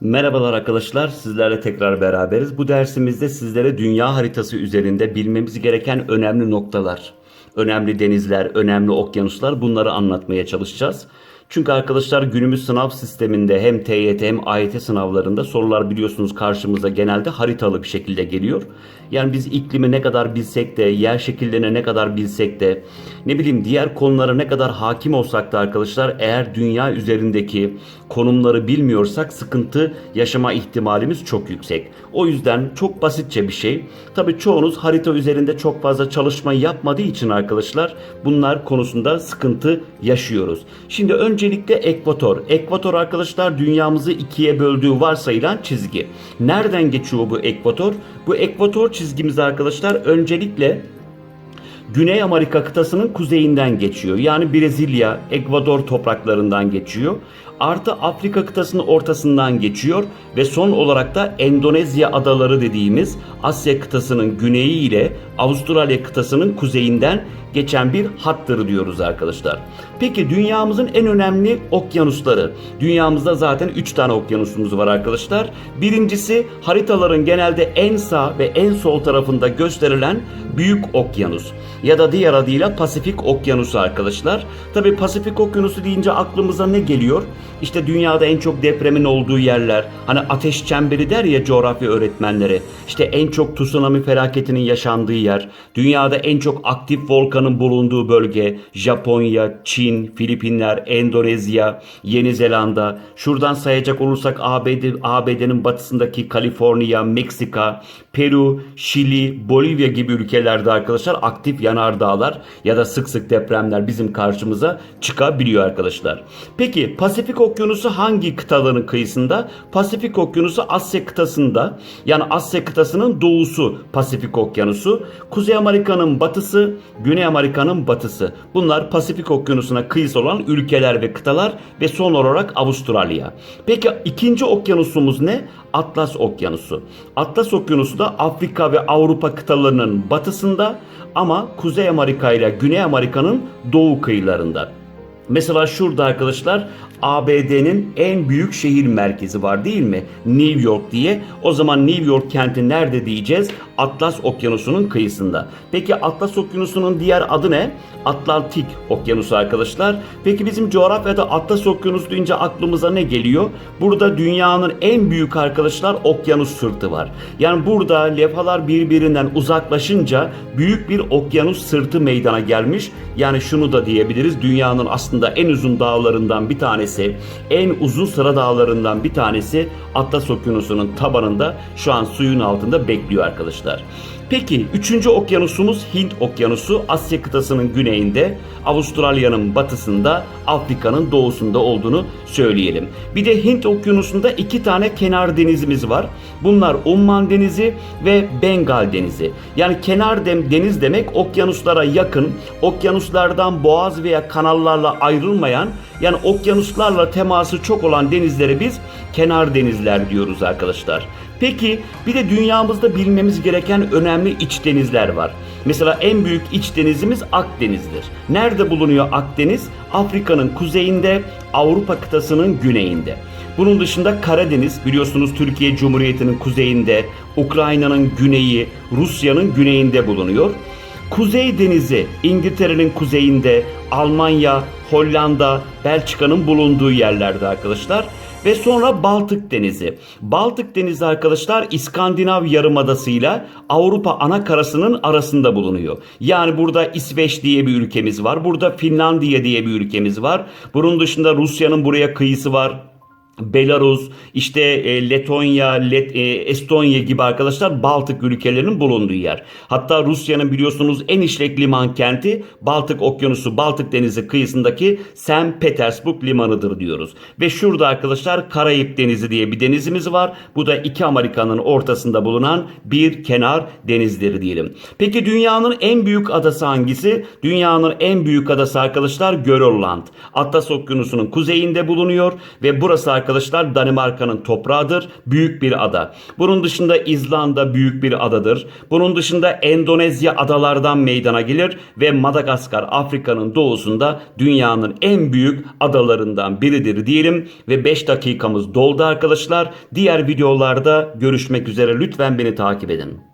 Merhabalar arkadaşlar, sizlerle tekrar beraberiz. Bu dersimizde sizlere dünya haritası üzerinde bilmemiz gereken önemli noktalar, önemli denizler, önemli okyanuslar bunları anlatmaya çalışacağız. Çünkü arkadaşlar günümüz sınav sisteminde hem TYT hem AYT sınavlarında sorular biliyorsunuz karşımıza genelde haritalı bir şekilde geliyor. Yani biz iklimi ne kadar bilsek de, yer şekillerini ne kadar bilsek de, ne bileyim diğer konulara ne kadar hakim olsak da arkadaşlar eğer dünya üzerindeki konumları bilmiyorsak sıkıntı yaşama ihtimalimiz çok yüksek. O yüzden çok basitçe bir şey. Tabii çoğunuz harita üzerinde çok fazla çalışma yapmadığı için arkadaşlar bunlar konusunda sıkıntı yaşıyoruz. Şimdi öncelikle ekvator. Ekvator arkadaşlar dünyamızı ikiye böldüğü varsayılan çizgi. Nereden geçiyor bu ekvator? Bu ekvator çizgimiz arkadaşlar öncelikle Güney Amerika kıtasının kuzeyinden geçiyor. Yani Brezilya, Ekvador topraklarından geçiyor. Artı Afrika kıtasının ortasından geçiyor ve son olarak da Endonezya adaları dediğimiz Asya kıtasının güneyi ile Avustralya kıtasının kuzeyinden geçen bir hattır diyoruz arkadaşlar. Peki dünyamızın en önemli okyanusları. Dünyamızda zaten 3 tane okyanusumuz var arkadaşlar. Birincisi haritaların genelde en sağ ve en sol tarafında gösterilen Büyük Okyanus ya da diğer adıyla Pasifik Okyanusu arkadaşlar. Tabi Pasifik Okyanusu deyince aklımıza ne geliyor? İşte dünyada en çok depremin olduğu yerler. Hani ateş çemberi der ya coğrafya öğretmenleri. İşte en çok tsunami felaketinin yaşandığı yer. Dünyada en çok aktif volkanın bulunduğu bölge. Japonya, Çin, Filipinler, Endonezya, Yeni Zelanda. Şuradan sayacak olursak ABD, ABD'nin batısındaki Kaliforniya, Meksika, Peru, Şili, Bolivya gibi ülkelerde arkadaşlar aktif yanardağlar ya da sık sık depremler bizim karşımıza çıkabiliyor arkadaşlar. Peki Pasifik Okyanusu hangi kıtaların kıyısında? Pasifik Okyanusu Asya kıtasında. Yani Asya kıtasının doğusu Pasifik Okyanusu. Kuzey Amerika'nın batısı, Güney Amerika'nın batısı. Bunlar Pasifik Okyanusu'na kıyısı olan ülkeler ve kıtalar ve son olarak Avustralya. Peki ikinci okyanusumuz ne? Atlas Okyanusu. Atlas Okyanusu da Afrika ve Avrupa kıtalarının batısında ama Kuzey Amerika ile Güney Amerika'nın doğu kıyılarında. Mesela şurada arkadaşlar ABD'nin en büyük şehir merkezi var değil mi? New York diye. O zaman New York kenti nerede diyeceğiz? Atlas Okyanusu'nun kıyısında. Peki Atlas Okyanusu'nun diğer adı ne? Atlantik Okyanusu arkadaşlar. Peki bizim coğrafyada Atlas Okyanusu deyince aklımıza ne geliyor? Burada dünyanın en büyük arkadaşlar okyanus sırtı var. Yani burada levhalar birbirinden uzaklaşınca büyük bir okyanus sırtı meydana gelmiş. Yani şunu da diyebiliriz. Dünyanın aslında en uzun dağlarından bir tanesi, en uzun sıra dağlarından bir tanesi Atlas Okyanusu'nun tabanında şu an suyun altında bekliyor arkadaşlar. Peki üçüncü okyanusumuz Hint Okyanusu Asya kıtasının güneyinde, Avustralya'nın batısında, Afrika'nın doğusunda olduğunu söyleyelim. Bir de Hint Okyanusu'nda iki tane kenar denizimiz var. Bunlar Umman Denizi ve Bengal Denizi. Yani kenar deniz demek okyanuslara yakın, okyanuslardan boğaz veya kanallarla ayrılmayan yani okyanuslarla teması çok olan denizlere biz kenar denizler diyoruz arkadaşlar. Peki bir de dünyamızda bilmemiz gereken önemli iç denizler var. Mesela en büyük iç denizimiz Akdeniz'dir. Nerede bulunuyor Akdeniz? Afrika'nın kuzeyinde, Avrupa kıtasının güneyinde. Bunun dışında Karadeniz biliyorsunuz Türkiye Cumhuriyeti'nin kuzeyinde, Ukrayna'nın güneyi, Rusya'nın güneyinde bulunuyor. Kuzey Denizi İngiltere'nin kuzeyinde, Almanya, Hollanda, Belçika'nın bulunduğu yerlerde arkadaşlar. Ve sonra Baltık Denizi. Baltık Denizi arkadaşlar İskandinav Yarımadası'yla Avrupa ana karasının arasında bulunuyor. Yani burada İsveç diye bir ülkemiz var. Burada Finlandiya diye bir ülkemiz var. Bunun dışında Rusya'nın buraya kıyısı var. Belarus, işte e, Letonya, Let, e, Estonya gibi arkadaşlar Baltık ülkelerinin bulunduğu yer. Hatta Rusya'nın biliyorsunuz en işlek liman kenti Baltık Okyanusu, Baltık Denizi kıyısındaki St. Petersburg limanıdır diyoruz. Ve şurada arkadaşlar Karayip Denizi diye bir denizimiz var. Bu da iki Amerika'nın ortasında bulunan bir kenar denizleri diyelim. Peki dünyanın en büyük adası hangisi? Dünyanın en büyük adası arkadaşlar Grönland. Atlas Okyanusu'nun kuzeyinde bulunuyor ve burası arkadaşlar arkadaşlar Danimarka'nın toprağıdır. Büyük bir ada. Bunun dışında İzlanda büyük bir adadır. Bunun dışında Endonezya adalardan meydana gelir ve Madagaskar Afrika'nın doğusunda dünyanın en büyük adalarından biridir diyelim ve 5 dakikamız doldu arkadaşlar. Diğer videolarda görüşmek üzere lütfen beni takip edin.